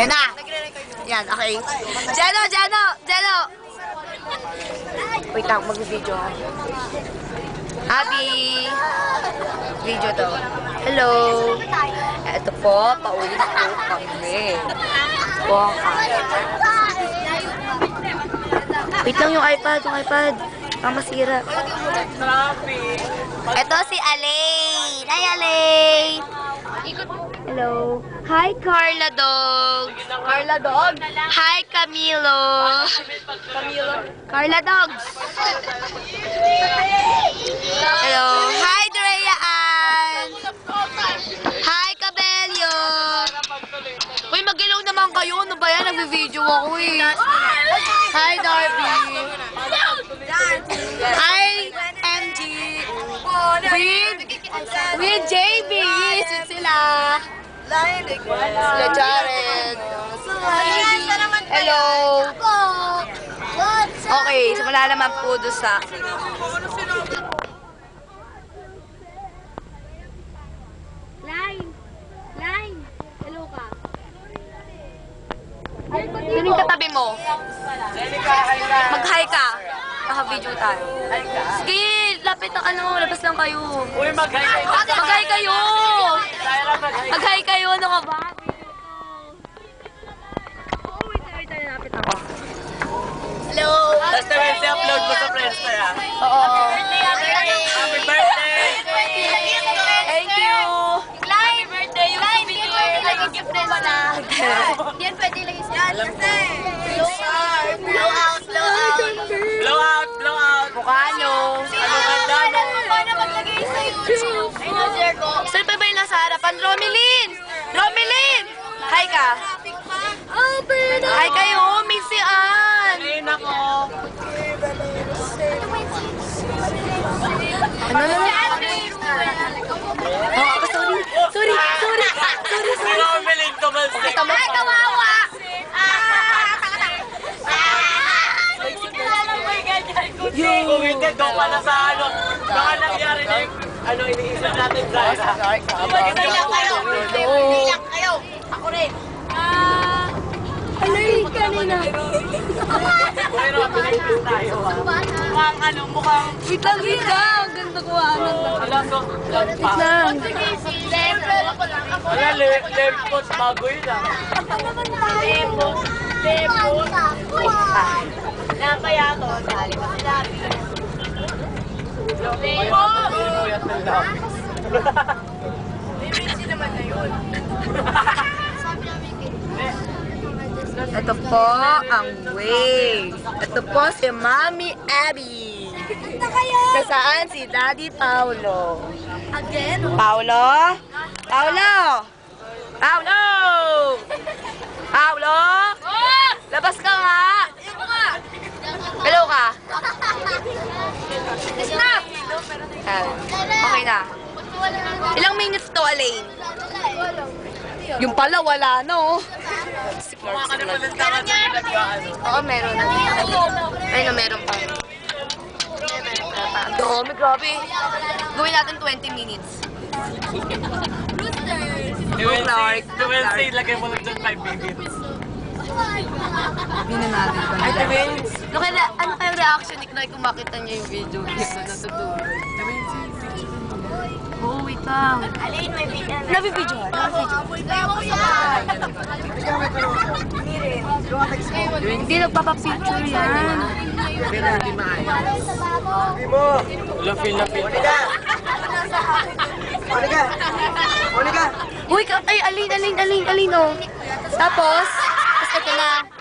Yan na. Yan, okay. Jeno, Jeno, Jeno. Wait lang, mag-video ako. Abby. Video to. Hello. Ito po, pauwi na po kami. Po ang Wait lang yung iPad, yung iPad. Ang masira. Ito si Alain. Hi, Alain. Hello. Hi, Carla Dog. Carla Dog. Hi, Camilo. Camilo. Carla Dogs. Hello. Hi, Drea Ann. Hi, Cabello. Uy, magilaw naman kayo. Ano ba yan? Nagbe-video ako eh. Hi, Darby. Hi, MG. With, with JB. Yun sila. Jared. Hello. Okay, simula naman po doon sa... Line! Line! Hello ka. Sino yung katabi mo? Mag-hi ka. Naka-video tayo. Sige, lapit ang ano, labas lang kayo. Uy, mag-hi kayo. Mag-hi kayo! Mag-hi. Mag-hi kayo, ano ka ba? Oh, wait, wait, wait, lapit ako. Hello! Tapos naman si-upload mo sa friends na yan. Oo. Happy birthday! Thank you! Line! birthday! Yung pwede lagi gift friends na. Hindi yan pwede lagi sa... Alam ko. Blow out! Blow out! Blow out, blow out. Mukha nyo. Harapan? Romilin! Romilin! Hi ka! Open Hi kayo! Miss si Ann! Ayun ako. Ano na lang? Oh, sorry. Sorry, sorry. Sorry, Si Romeline tumalsik. Ay, kawawa! Kung hindi, doon pala sa ano. Baka nangyari na yung ano, iniisip natin, Tyra. Hindi lang kayo. Hindi lang kayo. Ako rin. Alay, kanina. Pero, pinag tayo, ah. Mukhang ano, mukhang... Wait lang. Ang ganda ko, ano. Ko. Siyempre, ako lang. Ako wala, le- left foot, bago yun, ah. Lebo. Lebo. Napaya to. Dali pa sila. Ito po ang way. Ito po si Mami Abby. Nasaan si Daddy Paulo? Again? Paulo? Paulo? Paulo? Paulo? Labas ka nga. Hello ka? Snap! Ah, Okay na. Ilang minutes to, Alain? Yung pala, wala, ka naman ng tanga sa pinag-ano. Oo, meron. Ay, no, meron pa. Ang dami, grabe. Gawin natin 20 minutes. Si Wednesday, Clark. si Wednesday, lagay mo lang dyan 5 minutes. Hindi na natin. Ay, kaya, ano kayang reaction ni Knoy kung makita niya yung video dito natutulog? Lang. Alin, may video. Nabibidyo ha? Hindi nagpapapicture yan. Feel na feel. Uy, ka, ay, alin, alin, alin, alin, oh. Tapos, tapos ito na.